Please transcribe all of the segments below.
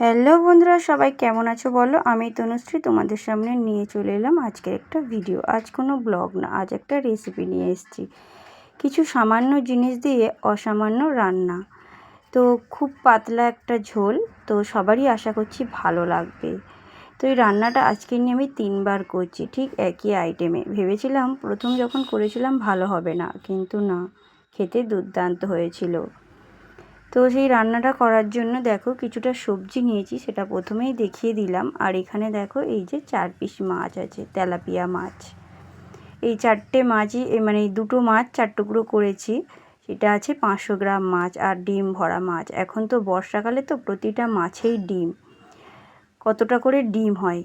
Hello বন্ধুরা, সবাই কেমন আছো বলো? আমি তনুশ্রী, তোমাদের সামনে নিয়ে চলে এলাম আজকের একটা ভিডিও আজ কোনো ব্লগ না, আজ একটা রেসিপি নিয়ে এসেছি। কিছু সামান্য জিনিস দিয়ে অসামান্য রান্না। তো খুব পাতলা একটা ঝোল, তো সবারই আশা করছি ভালো লাগবে। তো এই রান্নাটা আজকে নিয়ে আমি তিনবার করছি, ঠিক একই আইটেমে ভেবেছিলাম প্রথম যখন করেছিলাম ভালো হবে না, কিন্তু না, খেতে দুর্দান্ত হয়েছিল। তো সেই রান্নাটা করার জন্য দেখো কিছুটা সবজি নিয়েছি, সেটা প্রথমেই দেখিয়ে দিলাম। আর এখানে দেখো এই যে চার পিস মাছ আছে, তেলাপিয়া মাছ। এই চারটে মাছই মানে দুটো মাছ চার টুকরো করেছি, সেটা আছে পাঁচশো গ্রাম মাছ আর ডিম ভরা মাছ। এখন তো বর্ষাকালে তো প্রতিটা মাছেই ডিম। কতটা করে ডিম হয়?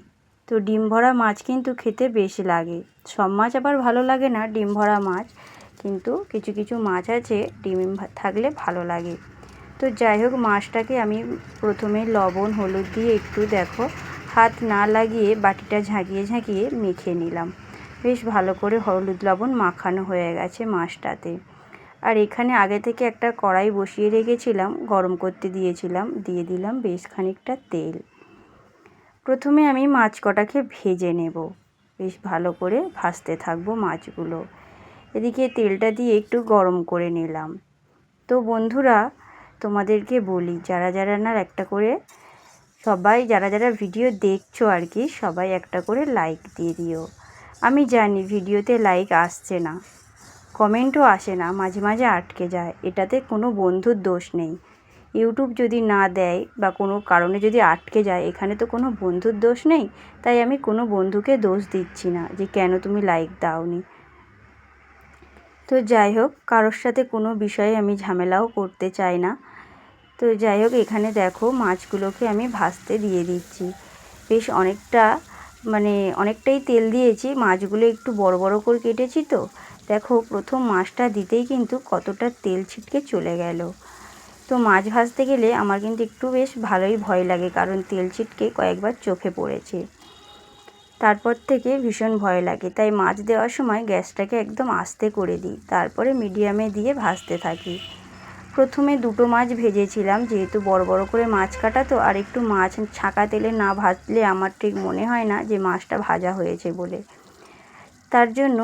তো ডিম ভরা মাছ কিন্তু খেতে বেশ লাগে। সব মাছ আবার ভালো লাগে না, ডিম ভরা মাছ। কিন্তু কিছু কিছু মাছ আছে, ডিম থাকলে ভালো লাগে। তো যাই হোক, মাছটাকে আমি প্রথমে লবণ, হলুদ দিয়ে একটু দেখো, হাত না লাগিয়ে বাটিটা ঝাঁকিয়ে ঝাঁকিয়ে মেখে নিলাম। বেশ ভালো করে হলুদ লবণ মাখানো হয়ে গেছে মাছটাতে। আর এখানে আগে থেকে একটা কড়াই বসিয়ে রেখেছিলাম, গরম করতে দিয়েছিলাম, দিয়ে দিলাম বেশ খানিকটা তেল। প্রথমে আমি মাছ কটাকে ভেজে নেব। বেশ ভালো করে ভাজতে থাকব মাছগুলো। এদিকে তেলটা দিয়ে একটু গরম করে নিলাম। তো বন্ধুরা তোমাদেরকে বলি, যারা যারা না একটা করে সবাই, যারা যারা ভিডিও দেখছ আর কি, সবাই একটা করে লাইক দিয়ে দিও। আমি জানি ভিডিওতে লাইক আসছে না কমেন্টও আসে না, মাঝে মাঝে আটকে যায়, এটাতে কোনো বন্ধুর দোষ নেই। ইউটিউব যদি না দেয় বা কোনো কারণে যদি আটকে যায়, এখানে তো কোনো বন্ধুর দোষ নেই, তাই আমি কোনো বন্ধুকে দোষ দিচ্ছি না যে কেন তুমি লাইক দাওনি। তো যাই হোক, কারোর সাথে কোনো বিষয়ে আমি ঝামেলাও করতে চাই না। তো যাই হোক, এখানে দেখো মাছগুলোকে আমি ভাজতে দিয়ে দিচ্ছি। বেশ অনেকটা মানে অনেকটাই তেল দিয়েছি। মাছগুলো একটু বড় বড় করে কেটেছি তো। দেখো, প্রথম মাছটা দিতেই কিন্তু কতটা তেল ছিটকে চলে গেল। তো মাছ ভাজতে গেলে আমার কিন্তু একটু বেশ ভালোই ভয় লাগে, কারণ তেল ছিটকে কয়েকবার চোখে পড়েছে। তারপর থেকে ভীষণ ভয় লাগে। তাই মাছ দেওয়ার সময় গ্যাসটাকে একদম আস্তে করে দিই। তারপরে মিডিয়ামে দিয়ে ভাজতে থাকি। প্রথমে দুটো মাছ ভেজেছিলাম, যেহেতু বড় বড় করে মাছ কাটা তো, আর একটু মাছ ছাঁকা তেলে না ভাজলে আমার ঠিক মনে হয় না যে মাছটা ভাজা হয়েছে বলে। তার জন্য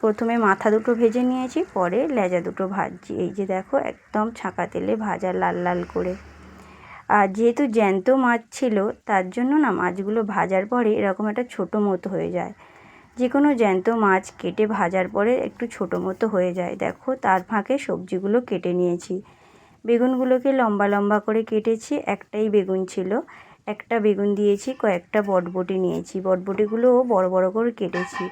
প্রথমে মাথা দুটো ভেজে নিয়েছি, পরে লেজা দুটো ভাজছি। এই যে দেখো, একদম ছাঁকা তেলে ভাজা লাল লাল করে। আর যেহেতু জ্যান্ত মাছ ছিল, তার জন্য না মাছগুলো ভাজার পরে এরকম একটা ছোটো মতো হয়ে যায়। যে কোনো জ্যান্ত মাছ কেটে ভাজার পরে একটু ছোটো মতো হয়ে যায়। দেখো, তার ফাঁকে সবজিগুলো কেটে নিয়েছি। বেগুনগুলোকে লম্বা লম্বা করে কেটেছি, একটাই বেগুন ছিল। একটা বেগুন দিয়েছি, কয়েকটা বটবটি নিয়েছি। বটবটিগুলোও বড় বড় করে কেটেছি।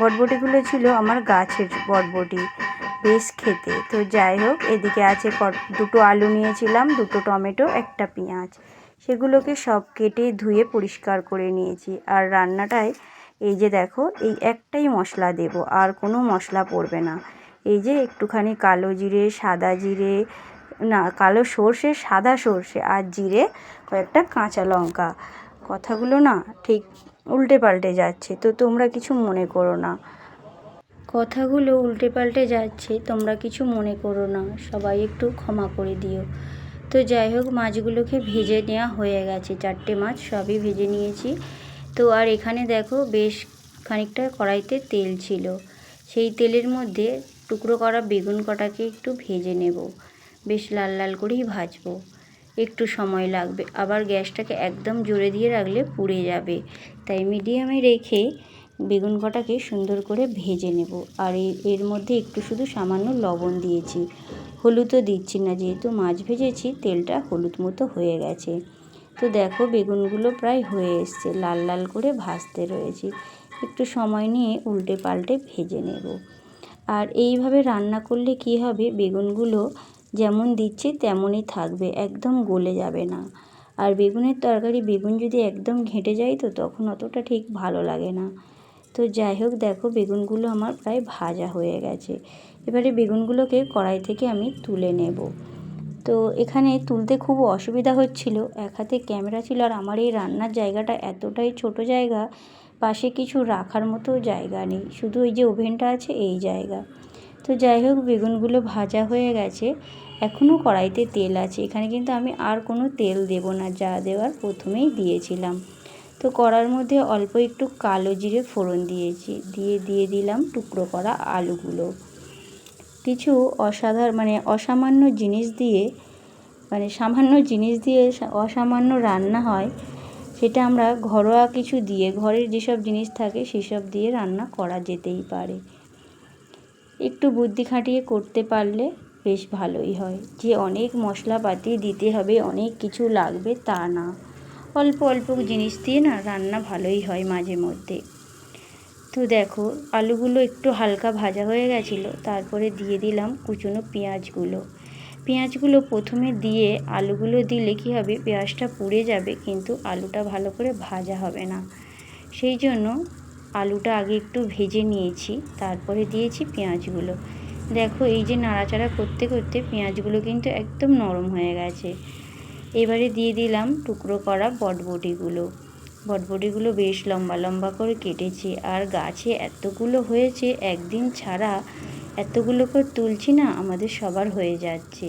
বটবটিগুলো ছিল আমার গাছের বটবটি, বেশ খেতে। তো যাই হোক, এদিকে আছে দুটো আলু নিয়েছিলাম, দুটো টমেটো, একটা পেঁয়াজ। সেগুলোকে সব কেটে ধুয়ে পরিষ্কার করে নিয়েছি। আর রান্নাটায় এই যে দেখো, এই একটাই মশলা দেব, আর কোনো মশলা পড়বে না। এই যে একটুখানি কালো জিরে, সাদা জিরে, না, কালো সর্ষে, সাদা সর্ষে আর জিরে কয়েকটা কাঁচা লঙ্কা। কথাগুলো না ঠিক উল্টে পাল্টে যাচ্ছে, তো তোমরা কিছু মনে করো না। কথাগুলো উল্টে পাল্টে যাচ্ছে, তোমরা কিছু মনে করো না, সবাই একটু ক্ষমা করে দিও। তো যাই হোক, মাছগুলোকে ভেজে নেওয়া হয়ে গেছে, চারটে মাছ সবই ভেজে নিয়েছি। তো আর এখানে দেখো বেশ খানিকটা কড়াইতে তেল ছিল। সেই তেলের মধ্যে টুকরো করা বেগুন কটাকে একটু ভেজে নেব। বেশ লাল লাল করেই ভাজবো। একটু সময় লাগবে। আবার গ্যাসটাকে একদম জোরে দিয়ে রাখলে পুড়ে যাবে। তাই মিডিয়ামে রেখে বেগুন কটাকে সুন্দর করে ভেজে নেব। আর এর মধ্যে একটু শুধু সামান্য লবণ দিয়েছি। হলুদও দিচ্ছি না, যেহেতু মাছ ভেজেছি, তেলটা হলুদ মতো হয়ে গেছে। তো দেখো বেগুনগুলো প্রায় হয়ে এসছে, লাল লাল করে ভাজতে রয়েছি। একটু সময় নিয়ে উল্টে পাল্টে ভেজে নেব। আর এইভাবে রান্না করলে কি হবে, বেগুনগুলো যেমন দিচ্ছি তেমনই থাকবে, একদম গলে যাবে না। আর বেগুনের তরকারি, বেগুন যদি একদম ঘেঁটে যায় তো তখন অতটা ঠিক ভালো লাগে না। তো যাই হোক, দেখো বেগুনগুলো আমার প্রায় ভাজা হয়ে গেছে। এবারে বেগুনগুলোকে কড়াই থেকে আমি তুলে নেব। তো এখানে তুলতে খুব অসুবিধা হচ্ছিল। এক হাতে ক্যামেরা ছিল আর আমার এই রান্নার জায়গাটা এতটাই ছোট জায়গা, পাশে কিছু রাখার মতো জায়গা নেই। শুধু ওই যে ওভেনটা আছে, এই জায়গা। তো যাই হোক, বেগুনগুলো ভাজা হয়ে গেছে। এখনও কড়াইতে তেল আছে। এখানে কিন্তু আমি আর কোনো তেল দেব না, যা দেওয়ার প্রথমেই দিয়েছিলাম। তো কড়ার মধ্যে অল্প একটু কালো জিরে ফোড়ন দিয়েছি। দিয়ে দিয়ে দিলাম টুকরো করা আলুগুলো। কিছু অসাধারণ মানে অসামান্য জিনিস দিয়ে মানে সামান্য জিনিস দিয়ে অসামান্য রান্না হয়, সেটা আমরা ঘরোয়া কিছু দিয়ে, ঘরের যেসব জিনিস থাকে সেসব দিয়ে রান্না করা যেতেই পারে। একটু বুদ্ধি খাটিয়ে করতে পারলে বেশ ভালোই হয়। যে অনেক মশলাপাতি দিতে হবে, অনেক কিছু লাগবে তা না। অল্প অল্প জিনিস দিয়ে না রান্না ভালোই হয় মাঝে মধ্যে। তো দেখো, আলুগুলো একটু হালকা ভাজা হয়ে গেছিল, তারপরে দিয়ে দিলাম কুচনো পেঁয়াজগুলো। পেঁয়াজগুলো প্রথমে দিয়ে আলুগুলো দিলে কী হবে, পেঁয়াজটা পুড়ে যাবে, কিন্তু আলুটা ভালো করে ভাজা হবে না। সেই জন্য আলুটা আগে একটু ভেজে নিয়েছি, তারপরে দিয়েছি পেঁয়াজগুলো। দেখো, এই যে নাড়াচাড়া করতে করতে পেঁয়াজগুলো কিন্তু একদম নরম হয়ে গেছে। এবারে দিয়ে দিলাম টুকরো করা বটবটিগুলো। বটবটিগুলো বেশ লম্বা লম্বা করে কেটেছি আর গাছে এতগুলো হয়েছে, একদিন ছাড়া এতগুলো করে তুলছি না, আমাদের সবার হয়ে যাচ্ছে।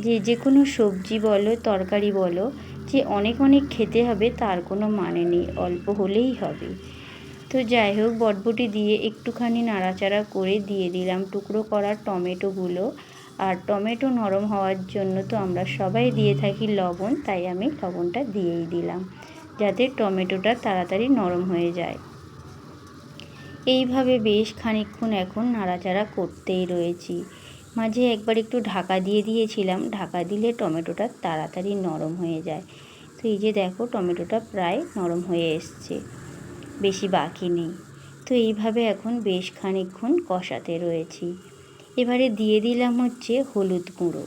যে যে কোনো সবজি বলো, তরকারি বলো, যে অনেক অনেক খেতে হবে তার কোনো মানে নেই, অল্প হলেই হবে। তো যাই হোক, বটবটি দিয়ে একটুখানি নাড়াচাড়া করে দিয়ে দিলাম টুকরো করা টমেটোগুলো। আর টমেটো নরম হওয়ার জন্য তো আমরা সবাই দিয়ে থাকি লবণ, তাই আমি লবণটা দিয়েই দিলাম। যাতে টমেটোটা তাড়াতাড়ি নরম হয়ে যায়। এইভাবে বেশ খানিকক্ষণ এখন নাড়াচাড়া করতেই রয়েছি। মাঝে একবার একটু ঢাকা দিয়ে দিয়েছিলাম, ঢাকা দিলে টমেটোটা তাড়াতাড়ি নরম হয়ে যায়। তো এই যে দেখো, টমেটোটা প্রায় নরম হয়ে এসছে, বেশি বাকি নেই। তো এইভাবে এখন বেশ খানিকক্ষণ কষাতে রয়েছি। এবারে দিয়ে দিলাম হচ্ছে হলুদ গুঁড়ো।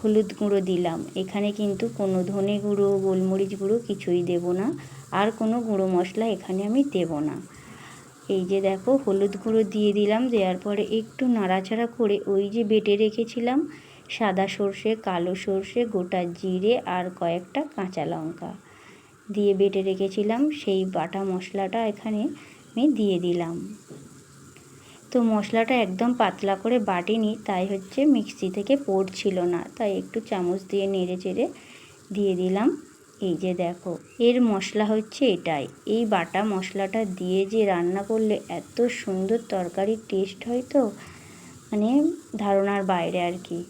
হলুদ গুঁড়ো দিলাম। এখানে কিন্তু কোনো ধনে গুঁড়ো, গোলমরিচ গুঁড়ো কিছুই দেব না। আর কোনো গুঁড়ো মশলা এখানে আমি দেব না। এই যে দেখো, হলুদ গুঁড়ো দিয়ে দিলাম, দেওয়ার পরে একটু নাড়াচাড়া করে ওই যে বেটে রেখেছিলাম, সাদা সর্ষে, কালো সর্ষে, গোটা জিরে আর কয়েকটা কাঁচা লঙ্কা দিয়ে বেটে রেখেছিলাম, সেই বাটা মশলাটা এখানে আমি দিয়ে দিলাম। তো মশলাটা একদম পাতলা করে বাটিনি, তাই হচ্ছে মিক্সি থেকে পড়ছিল না। তাই একটু চামচ দিয়ে নেড়ে চেড়ে দিয়ে দিলাম। এই যে দেখো, এর মশলা হচ্ছে এটাই। এই বাটা মশলাটা দিয়ে যে রান্না করলে এত সুন্দর তরকারির টেস্ট হয় তো মানে ধারণার বাইরে আর কি।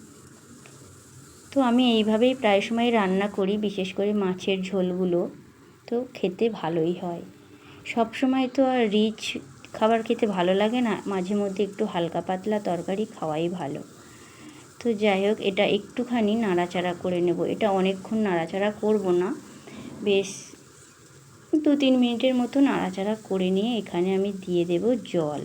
তো আমি এইভাবেই প্রায় সময় রান্না করি, বিশেষ করে মাছের ঝোলগুলো। তো খেতে ভালোই হয়। সব সময় তো আর রিচ খাবার খেতে ভালো লাগে না, মাঝে মধ্যে একটু হালকা পাতলা তরকারি খাওয়াই ভালো। তো যাই হোক, এটা একটুখানি নাড়াচাড়া করে নেব। এটা অনেকক্ষণ নাড়াচাড়া করব না। বেশ দু তিন মিনিটের মতো নাড়াচাড়া করে নিয়ে এখানে আমি দিয়ে দেব জল।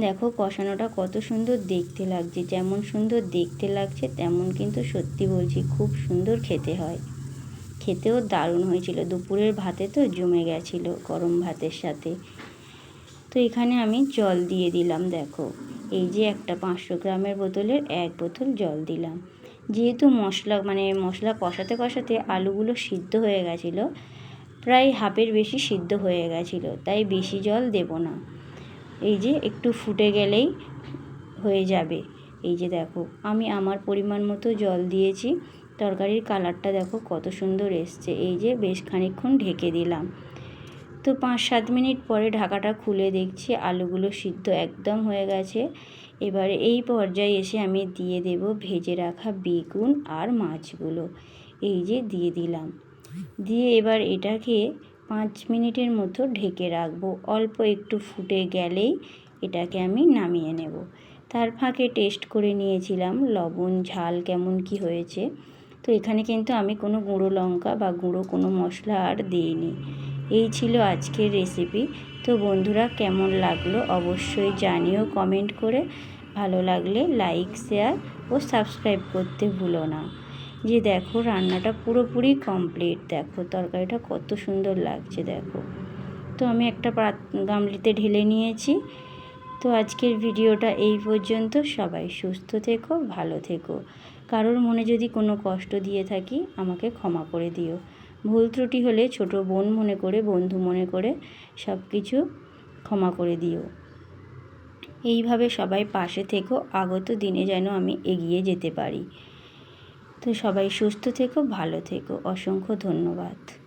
দেখো কষানোটা কত সুন্দর দেখতে লাগছে, যেমন সুন্দর দেখতে লাগছে, তেমন কিন্তু সত্যি বলছি খুব সুন্দর খেতে হয়। খেতেও দারুণ হয়েছিল। দুপুরের ভাতে তো জমে গেছিল গরম ভাতের সাথে। তো এখানে আমি জল দিয়ে দিলাম, দেখো। এই যে একটা পাঁচশো গ্রামের বোতলের এক বোতল জল দিলাম। যেহেতু মশলা মানে মশলা কষাতে কষাতে আলুগুলো সিদ্ধ হয়ে গেছিল, প্রায় হাফের বেশি সিদ্ধ হয়ে গেছিল, তাই বেশি জল দেব না। এই যে একটু ফুটে গেলেই হয়ে যাবে। এই যে দেখো, আমি আমার পরিমাণ মতো জল দিয়েছি। তরকারির কালারটা দেখো কত সুন্দর এসছে। এই যে বেশ খানিক্ষণ ঢেকে দিলাম। তো পাঁচ সাত মিনিট পরে ঢাকাটা খুলে দেখছি আলুগুলো সিদ্ধ একদম হয়ে গেছে। এবারে এই পর্যায়ে এসে আমি দিয়ে দেব ভেজে রাখা বেগুন আর মাছগুলো। এই যে দিয়ে দিলাম। দিয়ে এবার এটাকে পাঁচ মিনিটের মতো ঢেকে রাখব। অল্প একটু ফুটে গেলেই এটাকে আমি নামিয়ে নেব। তার ফাঁকে টেস্ট করে নিয়েছিলাম লবণ, ঝাল কেমন কি হয়েছে। তো এখানে কিন্তু আমি কোনো গুঁড়ো লঙ্কা বা গুঁড়ো কোনো মশলা আর দিইনি। এই ছিল আজকের রেসিপি তো বন্ধুরা, কেমন লাগল অবশ্যই জানিও কমেন্ট করে। ভালো লাগলে লাইক শেয়ার ও সাবস্ক্রাইব করতে ভুলো না। যে দেখো, রান্নাটা পুরোপুরি কমপ্লিট দেখো, তরকারিটা কত সুন্দর লাগছে, দেখো। তো আমি একটা গামলিতে ঢেলে নিয়েছি। তো আজকের ভিডিওটা এই পর্যন্ত। সবাই সুস্থ থেকো, ভালো থেকো। কারোর মনে যদি কোনো কষ্ট দিয়ে থাকি, আমাকে ক্ষমা করে দিও। ভুল ত্রুটি হলে ছোট বোন মনে করে, বন্ধু মনে করে সব কিছু ক্ষমা করে দিও। এইভাবে সবাই পাশে থেকো, আগত দিনে যেন আমি এগিয়ে যেতে পারি। তো সবাই সুস্থ থেকো, ভালো থেকো। অসংখ্য ধন্যবাদ।